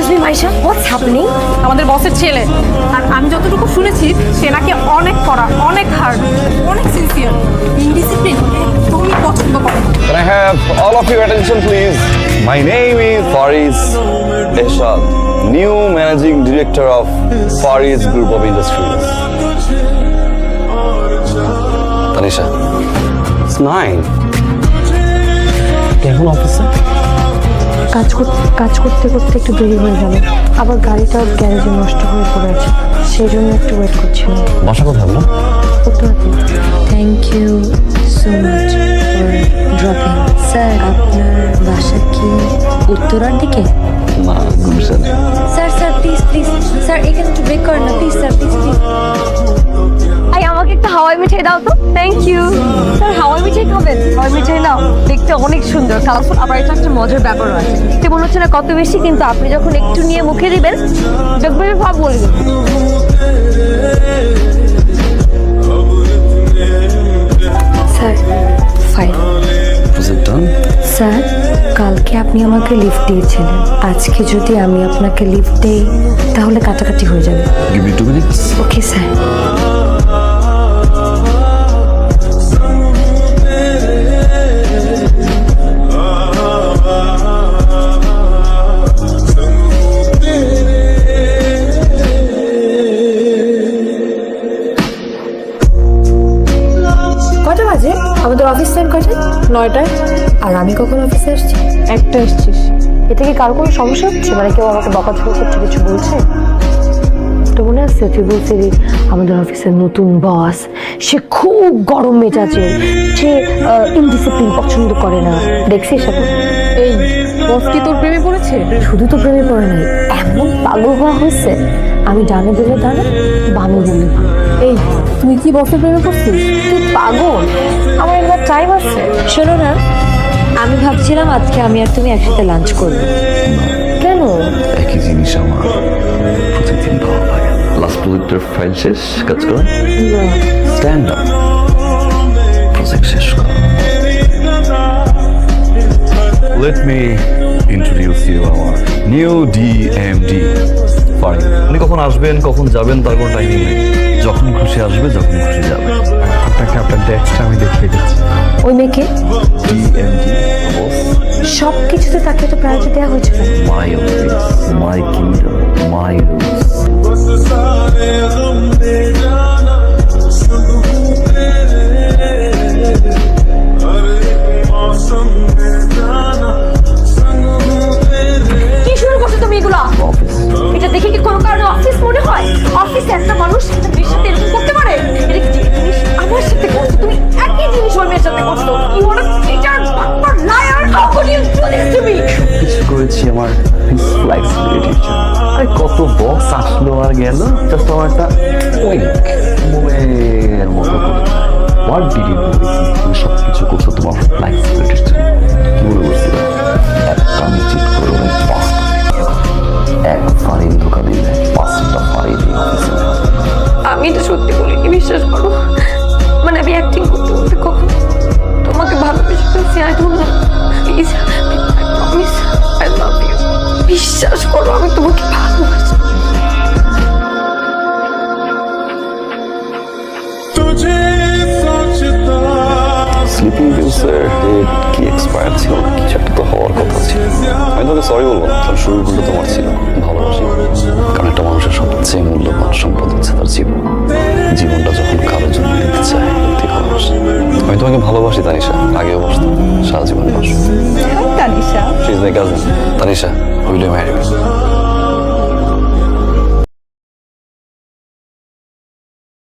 Excuse me Maisha what's happening আমাদের বসের ছেলে আর আমি যতটুকু শুনেছি সে নাকি অনেক কড়া অনেক হার্ড অনেক সিনসিয়ার ইনডিসিপ্লিন একদমই পছন্দ করে Can I have all of your attention, please? My name is Faris Eshad, new managing director of Faris Group of Industries. Tanisha, it's nine. এখন অফিসে কাজ করতে কাজ করতে করতে একটু দেরি হয়ে গেল। আবার গাড়িটা গ্যারেজে নষ্ট হয়ে পড়েছে সেই জন্য একটু ওয়েট করছিলাম বাসা কোথায় আপনার thank you so much for dropping sir আপনার বাসা কি উত্তরার দিকে? না গুলশানে sir sir please please sir এখানে একটু ব্রেক করেন না please sir please please I আমাকে একটা হাওয়াই মিঠাই দাও তো। থ্যাংক ইউ স্যার হাওয়াই মিঠাই খাবেন? হাওয়াই মিঠাই নাও। দেখতে অনেক সুন্দর কালারফুল আবার এটা একটা মজার ব্যাপার আছে। দেখতে মনে হচ্ছে না কত বেশি কিন্তু আপনি যখন একটু নিয়ে মুখে দিবেন দেখবেন ভাব বলবেন স্যার ফাইল স্যার কালকে আপনি আমাকে লিফট দিয়েছিলেন। আজকে যদি আমি আপনাকে লিফট দেই তাহলে কাটাকাটি হয়ে যাবে। ওকে স্যার আমাদের অফিস টাইম কটা? নয়টায়? আর আমি কখন অফিসে আসছি? একটা এসছিস এতে কি কারও কোনো সমস্যা হচ্ছে? মানে কেউ আমাকে বকাঝকা করছে কিছু বলছে? তো মনে আছে তুই বলছিলি আমাদের অফিসের নতুন বস সে খুব গরম মেজাজের সে ইনডিসিপ্লিন পছন্দ করে না। দেখছিস এখন? এই বস কি তোর প্রেমে পড়েছে? শুধু তো প্রেমে পড়ে নাই এমন পাগল হওয়া হয়েছে আমি ডানে বলে ডানে বামে বলে এই তুই কি বসের প্রেমে পড়ছিস? তুই পাগল। আমার এবার টাইম আছে। শোনো না আমি ভাবছিলাম আজকে আমি আর তুমি একসাথে লাঞ্চ করব। কেন? একই জিনিস আমার। প্রতিদিন ভালো লাগে লাস্ট প্রজেক্টের ফাইল শেষ কাজ করে। স্ট্যান্ড আপ প্রজেক্ট শেষ করো। Let me introduce you our new DMD Farin উনি কখন আসবেন কখন যাবেন তার কোনো টাইমিং নেই। যখন খুশি আসবে যখন খুশি যাবে। আপনাকে আপনার ডেস্কটা আমি দেখিয়ে দিচ্ছি। ওই মেয়েকে? ডিএমডি সব কিছুতে তাকে তো প্রায়োরিটি দেওয়া হয়েছে? My office my kingdom my rules ফ্লেক্সিবিলিটির জন্য আরে কত বস আসলো আর গেল? জাস্ট আমার একটা উইক মোমের মতো করে হোয়াট ডিড ইউ তুমি সব কিছু করছ, তোমার ফ্লেক্সিবিলিটির জন্য মনে করছিল একটা চিট করে এক ধোকা দিলে পাঁচটা অফিসে আমি তো সত্যি বলিনি, বিশ্বাস করো। কি এক্সপায়ার ছিল? কিছু একটা তো হওয়ার কথা ছিল। আমি তোকে সরি বলব কারণ শুরু ভুলটা তোমার ছিল। ভালোবাসি। কারণ একটা মানুষের সবচেয়ে মূল্যবান সম্পদ হচ্ছে তার জীবন। জীবনটা যখন কারোর জন্য দিতে চায় সত্যি ভালোবাসি। আমি তোমাকে ভালোবাসি তানিশা। আগেও বসতাম। সারা জীবন বাসো তানিশা। তানিশা cousin. Tanisha,